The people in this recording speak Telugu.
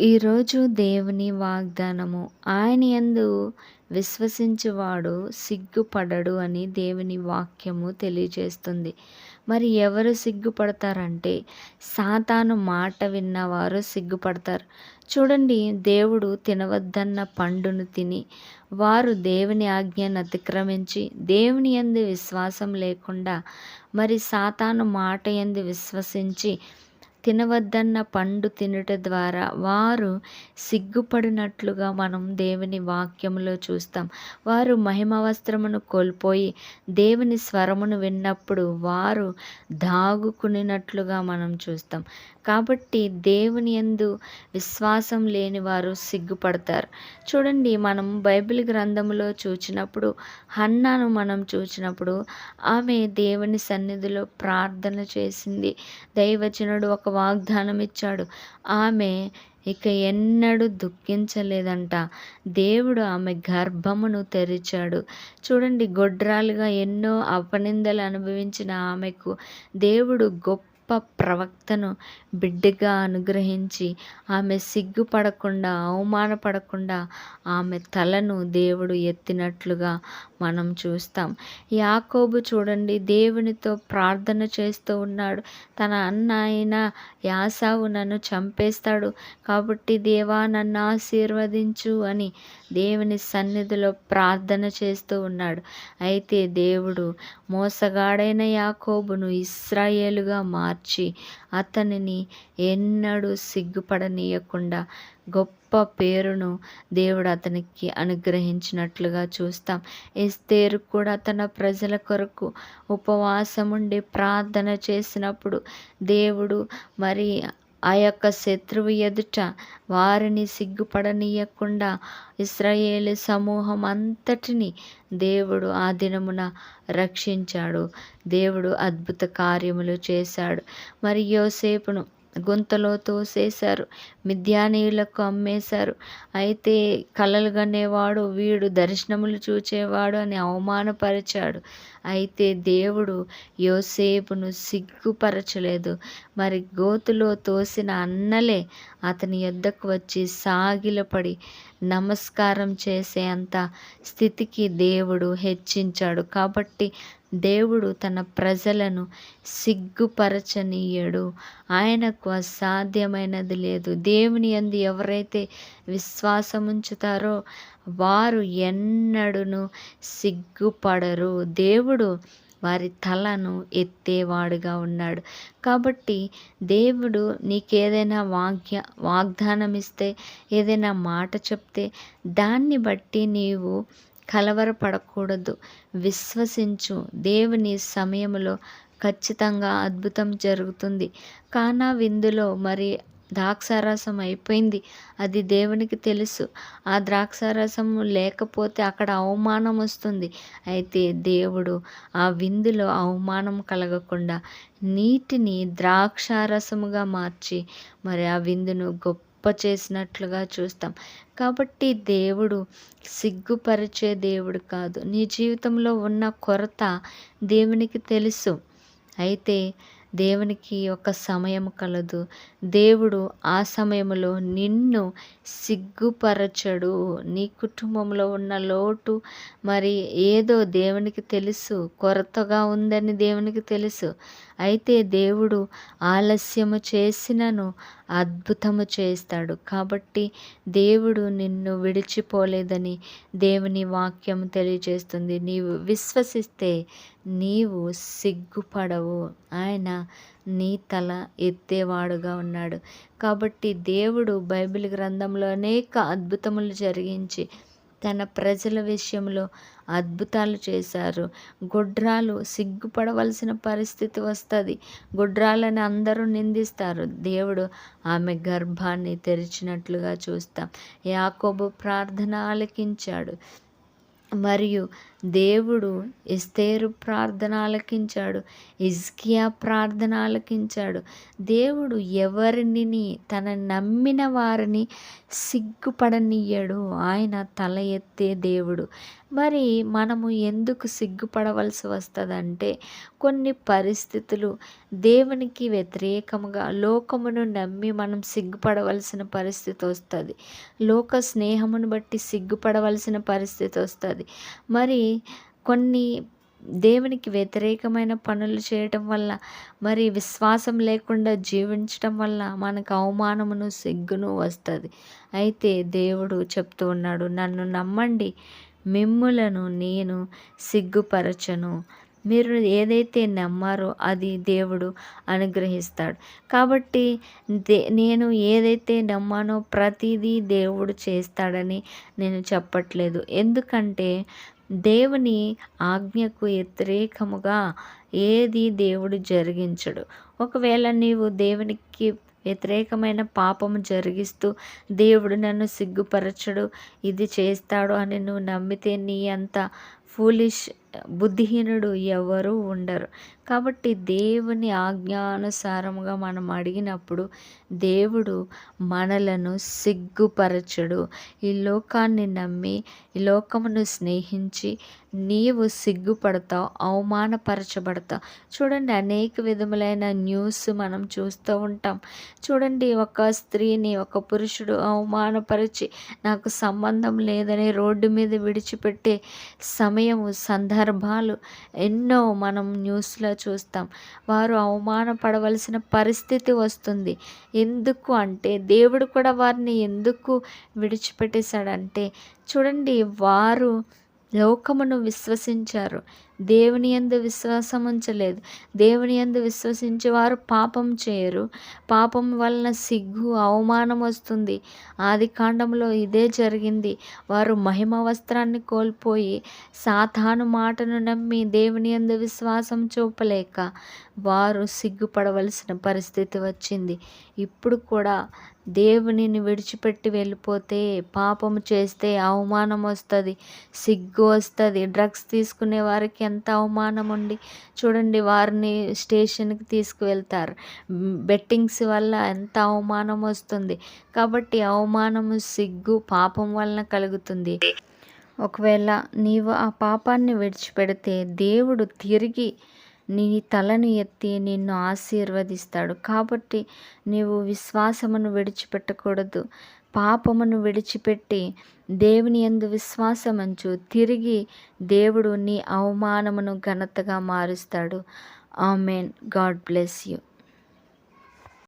ఈరోజు దేవుని వాగ్దానము. ఆయన యందు విశ్వసించువాడు సిగ్గుపడడు అని దేవుని వాక్యము తెలియజేస్తుంది. మరి ఎవరు సిగ్గుపడతారంటే సాతాను మాట విన్నవారు సిగ్గుపడతారు. చూడండి దేవుడు తినవద్దన్న పండును తిని వారు దేవుని ఆజ్ఞను అతిక్రమించి దేవుని యందు విశ్వాసం లేకుండా మరి సాతాను మాట ఎందు విశ్వసించి తినవద్దన్న పండు తినుట ద్వారా వారు సిగ్గుపడినట్లుగా మనం దేవుని వాక్యంలో చూస్తాం. వారు మహిమ వస్త్రమును కోల్పోయి దేవుని స్వరమును విన్నప్పుడు వారు దాగుకునినట్లుగా మనం చూస్తాం. కాబట్టి దేవుని యందు విశ్వాసం లేని వారు సిగ్గుపడతారు. చూడండి మనం బైబిల్ గ్రంథములో చూచినప్పుడు హన్నాను మనం చూచినప్పుడు ఆమె దేవుని సన్నిధిలో ప్రార్థన చేసింది. దైవచనుడు ఒక వాగ్దానం ఇచ్చాడు. ఆమె ఇక ఎన్నడూ దుఃఖించలేదంట. దేవుడు ఆమె గర్భమును తెరిచాడు. చూడండి గొడ్రాలుగా ఎన్నో అపనిందలు అనుభవించిన ఆమెకు దేవుడు గొప్ప ప్రవక్తను బిడ్డగా అనుగ్రహించి ఆమె సిగ్గుపడకుండా అవమానపడకుండా ఆమె తలను దేవుడు ఎత్తినట్లుగా మనం చూస్తాం. యాకోబు చూడండి దేవునితో ప్రార్థన చేస్తూ ఉన్నాడు. తన అన్న అయిన యాసావు నన్ను చంపేస్తాడు. కాబట్టి దేవా నన్ను ఆశీర్వదించు అని దేవుని సన్నిధిలో ప్రార్థన చేస్తూ ఉన్నాడు. అయితే దేవుడు మోసగాడైన యాకోబును ఇస్రాయేలుగా మార్చి అతనిని ఎన్నడూ సిగ్గుపడనీయకుండా గొప్ప పేరును దేవుడు అతనికి అనుగ్రహించినట్లుగా చూస్తాం. ఎస్తేరు కూడా తన ప్రజల కొరకు ఉపవాసం ఉండి ప్రార్థన చేసినప్పుడు దేవుడు మరి ఆ యొక్క శత్రువు ఎదుట వారిని సిగ్గుపడనీయకుండా ఇస్రాయేల్ సమూహం అంతటిని దేవుడు ఆ దినమున రక్షించాడు. దేవుడు అద్భుత కార్యములు చేశాడు. మరి యోసేపును గుంతలో తోసేశారు. మిద్యానీయులకు అమ్మేశారు. అయితే కలలు కనేవాడు వీడు దర్శనములు చూచేవాడు అని అవమానపరిచాడు. అయితే దేవుడు యోసేపును సిగ్గుపరచలేదు. మరి గోతులో తోసిన అన్నలే అతని యొద్దకు వచ్చి సాగిలపడి నమస్కారం చేసే అంత స్థితికి దేవుడు హెచ్చించాడు. కాబట్టి దేవుడు తన ప్రజలను సిగ్గుపరచనీయడు. ఆయనకు అసాధ్యమైనది లేదు. దేవుని యందు ఎవరైతే విశ్వాసం ఉంచుతారో వారు ఎన్నడూను సిగ్గుపడరు. దేవుడు వారి తలను ఎత్తేవాడుగా ఉన్నాడు. కాబట్టి దేవుడు నీకేదైనా వాగ్య వాగ్దానం ఇస్తే ఏదైనా మాట చెప్తే దాన్ని బట్టి నీవు కలవరపడకూడదు. విశ్వసించు. దేవుని సమయంలో ఖచ్చితంగా అద్భుతం జరుగుతుంది. కానా విందులో మరి ద్రాక్షారసం అయిపోయింది. అది దేవునికి తెలుసు. ఆ ద్రాక్షారసం లేకపోతే అక్కడ అవమానం వస్తుంది. అయితే దేవుడు ఆ విందులో అవమానం కలగకుండా నీటిని ద్రాక్షారసముగా మార్చి మరి ఆ విందును గొప్ప చేసినట్లుగా చూస్తాం. కాబట్టి దేవుడు సిగ్గుపరిచే దేవుడు కాదు. నీ జీవితంలో ఉన్న కొరత దేవునికి తెలుసు. అయితే దేవునికి ఒక సమయం కలదు. దేవుడు ఆ సమయంలో నిన్ను సిగ్గుపరచడు. నీ కుటుంబంలో ఉన్న లోటు మరి ఏదో దేవునికి తెలుసు. కొరతగా ఉందని దేవునికి తెలుసు. అయితే దేవుడు ఆలస్యము చేసినను అద్భుతము చేస్తాడు. కాబట్టి దేవుడు నిన్ను విడిచిపోలేదని దేవుని వాక్యం తెలియజేస్తుంది. నీవు విశ్వసిస్తే నీవు సిగ్గుపడవు. ఆయన నీ తల ఎత్తేవాడుగా ఉన్నాడు. కాబట్టి దేవుడు బైబిల్ గ్రంథంలో అనేక అద్భుతములు జరిగించి తన ప్రజల విషయంలో అద్భుతాలు చేశారు. గొడ్రాలు సిగ్గుపడవలసిన పరిస్థితి వస్తుంది. గొడ్రాలని అందరూ నిందిస్తారు. దేవుడు ఆమె గర్భాన్ని తెరిచినట్లుగా చూస్తాం. యాకోబు ప్రార్థన ఆలకించాడు. మరియు దేవుడు ఎస్తేరు ప్రార్థన ఆలకించాడు ఇజ్కియా ప్రార్థన ఆలకించాడు దేవుడు ఎవరిని తన నమ్మిన వారిని సిగ్గుపడనియ్యడు. ఆయన తల ఎత్తే దేవుడు. మరి మనము ఎందుకు సిగ్గుపడవలసి వస్తుందంటే కొన్ని పరిస్థితులు దేవునికి వ్యతిరేకంగా లోకమును నమ్మి మనం సిగ్గుపడవలసిన పరిస్థితి వస్తుంది. లోక స్నేహమును బట్టి సిగ్గుపడవలసిన పరిస్థితి వస్తుంది. మరి కొన్ని దేవునికి వ్యతిరేకమైన పనులు చేయటం వల్ల మరి విశ్వాసం లేకుండా జీవించటం వల్ల మనకు అవమానమును సిగ్గును వస్తుంది. అయితే దేవుడు చెప్తూ ఉన్నాడు నన్ను నమ్మండి మిమ్ములను నేను సిగ్గుపరచను. మీరు ఏదైతే నమ్మారో అది దేవుడు అనుగ్రహిస్తాడు. కాబట్టి దే నేను ఏదైతే నమ్మానో ప్రతిదీ దేవుడు చేస్తాడని నేను చెప్పట్లేదు. ఎందుకంటే దేవుని ఆజ్ఞకు వ్యతిరేకముగా ఏది దేవుడు జరిగించడు. ఒకవేళ నీవు దేవునికి వ్యతిరేకమైన పాపము జరిగిస్తూ దేవుడు నన్ను సిగ్గుపరచడు ఇది చేస్తాడు అని నువ్వు నమ్మితే నీ అంత ఫూలిష్ బుద్ధిహీనుడు ఎవరు ఉండరు. కాబట్టి దేవుని ఆజ్ఞానుసారముగా మనం అడిగినప్పుడు దేవుడు మనలను సిగ్గుపరచడు. ఈ లోకాన్ని నమ్మి ఈ లోకమును స్నేహించి నీవు సిగ్గుపడతావు అవమానపరచబడతావు. చూడండి అనేక విధములైన న్యూస్ మనం చూస్తూ ఉంటాం. చూడండి ఒక స్త్రీని ఒక పురుషుడు అవమానపరిచి నాకు సంబంధం లేదని రోడ్డు మీద విడిచిపెట్టే సమయము సందర్భాలు ఎన్నో మనం న్యూస్లో చూస్తాం. వారు అవమానపడవలసిన పరిస్థితి వస్తుంది. ఎందుకు అంటే దేవుడు కూడా వారిని ఎందుకు విడిచిపెట్టేశాడంటే చూడండి వారు లోకమును విశ్వసించారు. దేవుని యందు విశ్వాసం ఉంచలేదు దేవుని యందు విశ్వసించేవారు పాపం చేయరు. పాపం వలన సిగ్గు అవమానం వస్తుంది. ఆది కాండంలో ఇదే జరిగింది. వారు మహిమ వస్త్రాన్ని కోల్పోయి సాతాను మాటను నమ్మి దేవుని ఎందు విశ్వాసం చూపలేక వారు సిగ్గుపడవలసిన పరిస్థితి వచ్చింది. ఇప్పుడు కూడా దేవునిని విడిచిపెట్టి వెళ్ళిపోతే పాపము చేస్తే అవమానం వస్తుంది సిగ్గు వస్తుంది డ్రగ్స్ తీసుకునే వారికి ఎంత అవమానం ఉండి చూడండి వారిని స్టేషన్కి తీసుకువెళ్తారు. బెట్టింగ్స్ వల్ల ఎంత అవమానం వస్తుంది. కాబట్టి అవమానము సిగ్గు పాపం వలన కలుగుతుంది. ఒకవేళ నీవు ఆ పాపాన్ని విడిచిపెడితే దేవుడు తిరిగి నీ తలను ఎత్తి నిన్ను ఆశీర్వదిస్తాడు. కాబట్టి నీవు విశ్వాసమును విడిచిపెట్టకూడదు. పాపమును విడిచిపెట్టి దేవుని ఎందు విశ్వాసమంచు తిరిగి దేవుడు నీ అవమానమును ఘనతగా మారుస్తాడు. ఆమెన్. God bless you.